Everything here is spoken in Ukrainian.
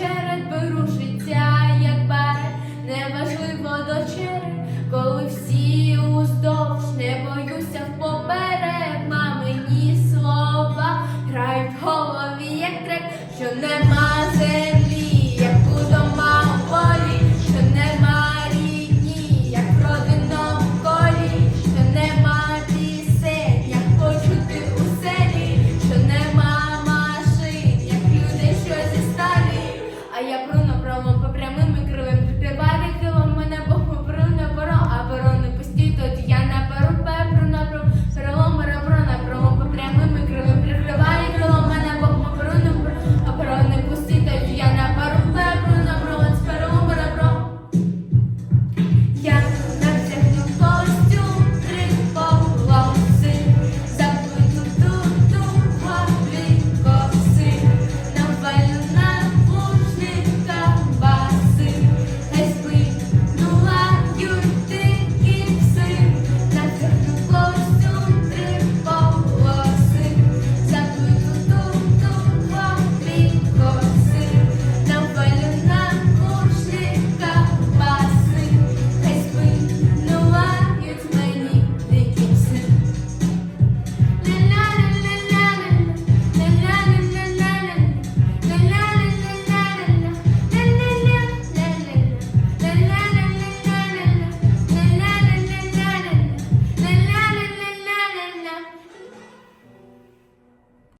черед беру життя, як паре, неважливо до черед, коли всі уздовж не боюся поперед, мамині слова, грають в голові, як трек, що нема землі. e a